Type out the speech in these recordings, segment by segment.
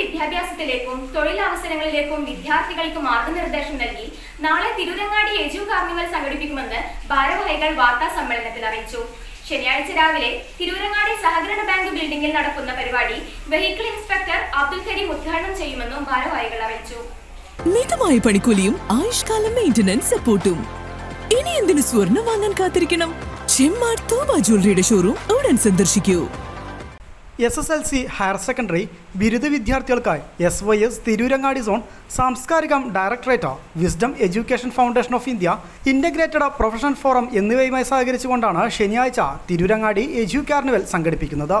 വിദ്യാഭ്യാസത്തിലേക്കും തൊഴിലവസരങ്ങളിലേക്കും വിദ്യാർത്ഥികൾക്ക് മാർഗനിർദ്ദേശം നൽകി നാളെ തിരുരങ്ങാടി എജു കാർണിവൽ സംഘടിപ്പിക്കുമെന്ന് ഭാരവാഹികൾ വാർത്താ സമ്മേളനത്തിൽ അറിയിച്ചു. ശനിയാഴ്ച രാവിലെ തിരൂരങ്ങാടി സഹകരണ ബാങ്ക് ബിൽഡിംഗിൽ നടക്കുന്ന പരിപാടി വെഹിക്കിൾ ഇൻസ്പെക്ടർ അബ്ദുൽ കരീം ഉദ്ഘാടനം ചെയ്യുമെന്നും ഭാരവാഹികൾ അറിയിച്ചു. മിതമായ പണിക്കൂലിയും ആയുഷ്കാല മെയിന്റനൻസ് സപ്പോർട്ടും ഇനി എന്തിനു സ്വർണം വാങ്ങാൻ കാത്തിരിക്കണം? ചെമ്മാട് തോബ ജ്വല്ലറിയുടെ ഷോറൂം ഉടൻ സന്ദർശിക്കൂ. S S L C higher secondary ബിരുദ വിദ്യാർത്ഥികൾക്കായി S Y S Tirurangadi zone സാംസ്കാരികം directorate wisdom education foundation of India integrated professional forum എന്നിവയുമായി സഹകരിച്ചുകൊണ്ടാണ് ശനിയാഴ്ച തിരൂരങ്ങാടി എജു കാർണിവൽ സംഘടിപ്പിക്കുന്നത്.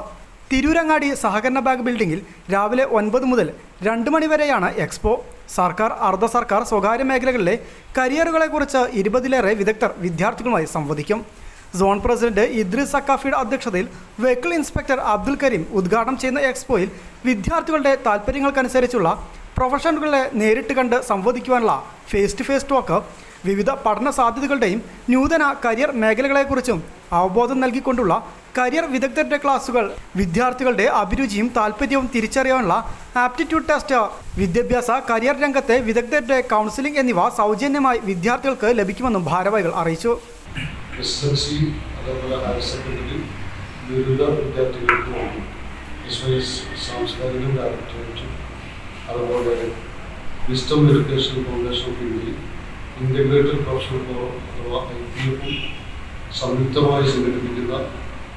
തിരൂരങ്ങാടി സഹകരണ ബാങ്ക് ബിൽഡിംഗിൽ രാവിലെ ഒൻപത് മുതൽ രണ്ട് മണിവരെയാണ് എക്സ്പോ. സർക്കാർ അർദ്ധ സർക്കാർ സ്വകാര്യ മേഖലകളിലെ കരിയറുകളെക്കുറിച്ച് ഇരുപതിലേറെ വിദഗ്ധർ വിദ്യാർത്ഥികളുമായി സംവദിക്കും. സോൺ പ്രസിഡന്റ് ഇദ്രിസ് സക്കാഫിയുടെ അധ്യക്ഷതയിൽ വെഹിക്കിൾ ഇൻസ്പെക്ടർ അബ്ദുൽ കരീം ഉദ്ഘാടനം ചെയ്യുന്ന എക്സ്പോയിൽ വിദ്യാർത്ഥികളുടെ താൽപ്പര്യങ്ങൾക്കനുസരിച്ചുള്ള പ്രൊഫഷണലുകളെ നേരിട്ട് കണ്ട് സംവദിക്കുവാനുള്ള ഫേസ് ടു ഫേസ് ടോക്ക് വിവിധ പഠന സാധ്യതകളുടെയും നൂതന കരിയർ മേഖലകളെക്കുറിച്ചും അവബോധം നൽകിക്കൊണ്ടുള്ള കരിയർ വിദഗ്ധരുടെ ക്ലാസുകൾ വിദ്യാർത്ഥികളുടെ അഭിരുചിയും താല്പര്യവും തിരിച്ചറിയാനുള്ള ആപ്റ്റിറ്റ്യൂഡ് ടെസ്റ്റ് വിദ്യാഭ്യാസ കരിയർ രംഗത്തെ വിദഗ്ധരുടെ കൗൺസിലിംഗ് എന്നിവ സൗജന്യമായി വിദ്യാർത്ഥികൾക്ക് ലഭിക്കുമെന്നും ഭാരവാഹികൾ അറിയിച്ചു. എസ് എൽ അതേപോലെ ഹയർ സെക്കൻഡറി ബിരുദ വിദ്യാർത്ഥികൾക്കുമാണ് എസ് സാംസ്കാരിക ഡയറക്ടറേറ്റും അതുപോലെ വിസ്റ്റം എഡ്യൂക്കേഷൻ ഫൗണ്ടേഷൻ ഓഫ് ഇന്ത്യയും ഇന്റഗ്രേറ്റഡ് പ്രൊഫഷണൽ ഫോറം അഥവാ ഐ പി എഫും സംയുക്തമായി സംഘടിപ്പിക്കുന്ന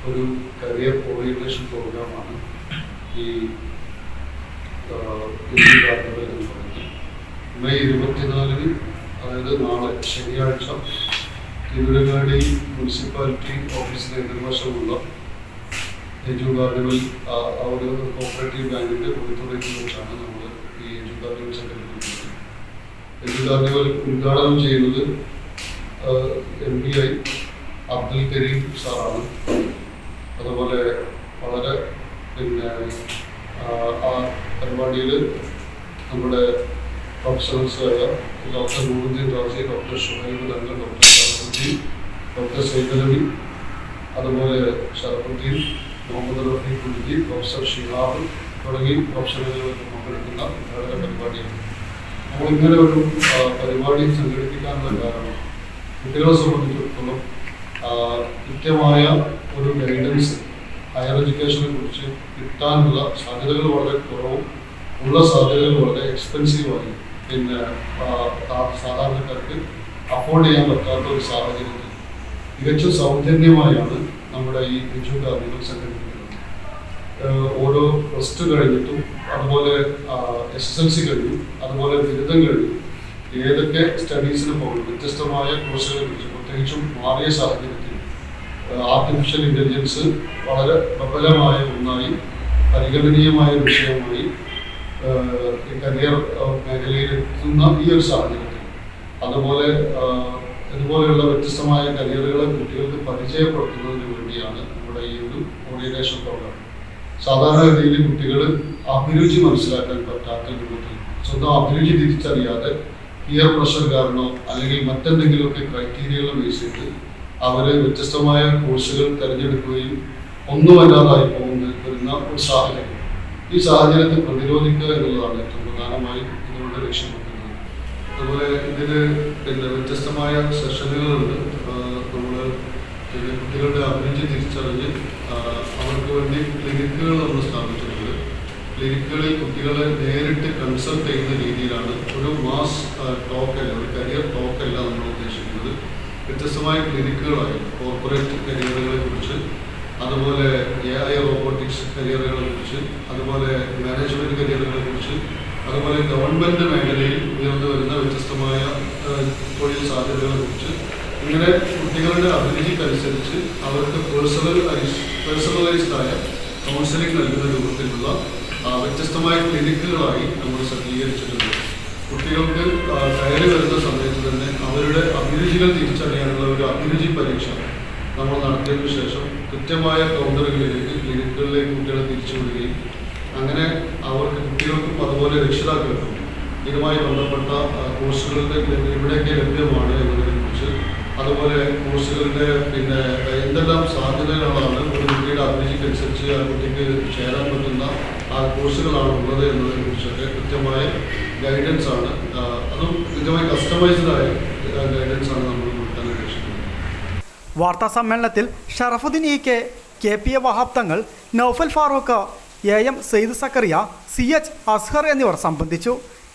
ഒരു കരിയർ ഓറിയന്റേഷൻ പ്രോഗ്രാമാണ് ഈ എന്ന് പറയുന്നത്. മെയ് ഇരുപത്തിനാലിന് അതായത് നാളെ ശനിയാഴ്ച തിരുവനങ്ങാടി മുനിസിപ്പാലിറ്റി ഓഫീസിന് എതിർവശമുള്ള എജു ഗാർഡനിൽ ഒരു കോപ്പറേറ്റീവ് ബാങ്കിന്റെ ഓഡിറ്റോറിയത്തിൽ വെച്ചാണ് നമ്മൾ ഈ എജു ഗാർഡനിൽ സംഘടിപ്പിക്കുന്നത്. എജു കാർണിവൽ ഉദ്ഘാടനം ചെയ്യുന്നത് M P I Abdul Kareem സാറാണ്. അതുപോലെ വളരെ പിന്നെ ആ, ആ പരിപാടിയിൽ നമ്മുടെ professors doctor Nooruddeen Razi doctor Shuhaib Thangal doctor doctor Saidalavi അതുപോലെ ഷറഫുദ്ദീൻ മുഹമ്മദ് റഫീ കുലുദ്ദീൻ പ്രൊഫസർ ഷിഹാബ് തുടങ്ങി പ്രൊഫഷണലുകൾ പങ്കെടുക്കുന്ന ഉദ്ഘാടന പരിപാടിയാണ്. അപ്പോൾ ഇങ്ങനെ ഒരു പരിപാടി സംഘടിപ്പിക്കാനുള്ള കാരണം കുട്ടികളെ സംബന്ധിച്ചിടത്തോളം കൃത്യമായ ഒരു ഗൈഡൻസ് ഹയർ എഡ്യൂക്കേഷനെ കുറിച്ച് കിട്ടാനുള്ള സാധ്യതകൾ വളരെ കുറവും ഉള്ള സാധ്യതകൾ വളരെ എക്സ്പെൻസീവായി പിന്നെ സാധാരണക്കാർക്ക് അഫോർഡ് ചെയ്യാൻ പറ്റാത്ത ഒരു സാഹചര്യത്തിൽ തികച്ചും സൗജന്യമായാണ് നമ്മുടെ ഈ ബിജു കാർണിവൽ സംഘടിപ്പിക്കുന്നത്. ഓരോ പ്ലസ് കഴിഞ്ഞിട്ടും അതുപോലെ എസ് എസ് എൽ സി കഴിഞ്ഞു അതുപോലെ ബിരുദം കഴിഞ്ഞു ഏതൊക്കെ സ്റ്റഡീസിന് പോകുന്നു വ്യത്യസ്തമായ കോഴ്സുകളെ കുറിച്ച് പ്രത്യേകിച്ചും മാറിയ സാഹചര്യത്തിൽ ആർട്ടിഫിഷ്യൽ ഇന്റലിജൻസ് വളരെ പ്രബലമായ ഒന്നായി പരിഗണനീയമായ വിഷയമായി കരിയർ മേഖലയിലെത്തുന്ന ഈ ഒരു സാഹചര്യത്തിൽ അതുപോലെ ഇതുപോലെയുള്ള വ്യത്യസ്തമായ കരിയറുകളെ കുട്ടികൾക്ക് പരിചയപ്പെടുത്തുന്നതിന് വേണ്ടിയാണ് നമ്മുടെ ഈ ഒരു ഓറിയന്റേഷൻ പ്രോഗ്രാം സാധാരണഗതിയിൽ കുട്ടികൾ അഭിരുചി മനസ്സിലാക്കാൻ പറ്റാത്ത രൂപത്തിൽ സ്വന്തം അഭിരുചി തിരിച്ചറിയാതെ പിയർ പ്രഷർ കാരണോ അല്ലെങ്കിൽ മറ്റെന്തെങ്കിലുമൊക്കെ ക്രൈറ്റീരിയകൾ ബേസ് ചെയ്ത് അവർ വ്യത്യസ്തമായ കോഴ്സുകൾ തിരഞ്ഞെടുക്കുകയും ഒന്നുമല്ലാതായി പോകുന്ന വരുന്ന ഒരു സാഹചര്യം. ഈ സാഹചര്യത്തെ പ്രതിരോധിക്കുക എന്നുള്ളതാണ് ഏറ്റവും പ്രധാനമായും ഇതിനുള്ള ലക്ഷ്യം. അതുപോലെ ഇതിൽ പിന്നെ വ്യത്യസ്തമായ സെഷനുകളുണ്ട്. നമ്മൾ പിന്നെ കുട്ടികളുടെ അഭിരുചി തിരിച്ചറിഞ്ഞ് അവർക്ക് വേണ്ടി ക്ലിനിക്കുകൾ നമ്മൾ സ്ഥാപിച്ചിട്ടുണ്ട്. ക്ലിനിക്കുകളിൽ കുട്ടികളെ നേരിട്ട് കൺസൾട്ട് ചെയ്യുന്ന രീതിയിലാണ് ഒരു മാസ് അല്ല ഒരു കരിയർ ടോക്ക് ടോക്കല്ല നമ്മൾ ഉദ്ദേശിക്കുന്നത്. വ്യത്യസ്തമായ ക്ലിനിക്കുകളായി കോർപ്പറേറ്റ് കരിയറുകളെ കുറിച്ച് അതുപോലെ എ ഐ റോബോട്ടിക്സ് കരിയറുകളെ കുറിച്ച് അതുപോലെ മാനേജ്മെന്റ് കരിയറുകളെ കുറിച്ച് അതുപോലെ ഗവൺമെന്റ് മേഖലയിൽ ഉയർന്നു വരുന്ന ആ, തൊഴിൽ സാധ്യതകളെ കുറിച്ച് ഇങ്ങനെ കുട്ടികളുടെ അഭിരുചിക്കനുസരിച്ച് അവർക്ക് പേഴ്സണലൈസ് പേഴ്സണലൈസ്ഡ് ആയ കൗൺസിലിംഗ് നൽകുന്ന രൂപത്തിലുള്ള വ്യത്യസ്തമായ ക്ലിനിക്കുകളായി നമ്മൾ സജ്ജീകരിച്ചിട്ടുണ്ട്. കുട്ടികൾക്ക് കയറി വരുന്ന സമയത്ത് തന്നെ അവരുടെ അഭിരുചികൾ തിരിച്ചറിയാനുള്ള ഒരു അഭിരുചി പരീക്ഷ നമ്മൾ നടത്തിയതിനു ശേഷം കൃത്യമായ കൗണ്ടറുകളിലേക്ക് ക്ലിനിക്കുകളിലേക്ക് കുട്ടികളെ തിരിച്ചുവിടുകയും അങ്ങനെ അവർക്ക് കുട്ടികൾക്കും അതുപോലെ രക്ഷിതാക്കൾക്കും ഇതുമായി ബന്ധപ്പെട്ട കോഴ്സുകളുടെ എവിടെയൊക്കെ ലഭ്യമാണ് എന്നതിനെ കുറിച്ച്. അതുപോലെ കോഴ്സുകളുടെ പിന്നെ എന്തെല്ലാം സാധ്യതകളാണ് ഒരു കുട്ടിയുടെ അഭിരുചിക്കനുസരിച്ച് ആ കുട്ടിക്ക് ചേരാൻ പറ്റുന്ന ആ കോഴ്സുകളാണ് ഉള്ളത് എന്നതിനെ കുറിച്ചൊക്കെ കൃത്യമായ ഗൈഡൻസ് ആണ്. അതും കൃത്യമായി കസ്റ്റമൈസ്ഡ് ആയ ഗൈഡൻസ് ആണ് നമ്മൾ കൊടുക്കാൻ ഉദ്ദേശിക്കുന്നത്. വാർത്താ സമ്മേളനത്തിൽ Sharafuddeen E K K P A Wahab Thangal Naufal Farooq A M Saeed Zakariya C H Azhar എന്നിവർ സംബന്ധിച്ചു.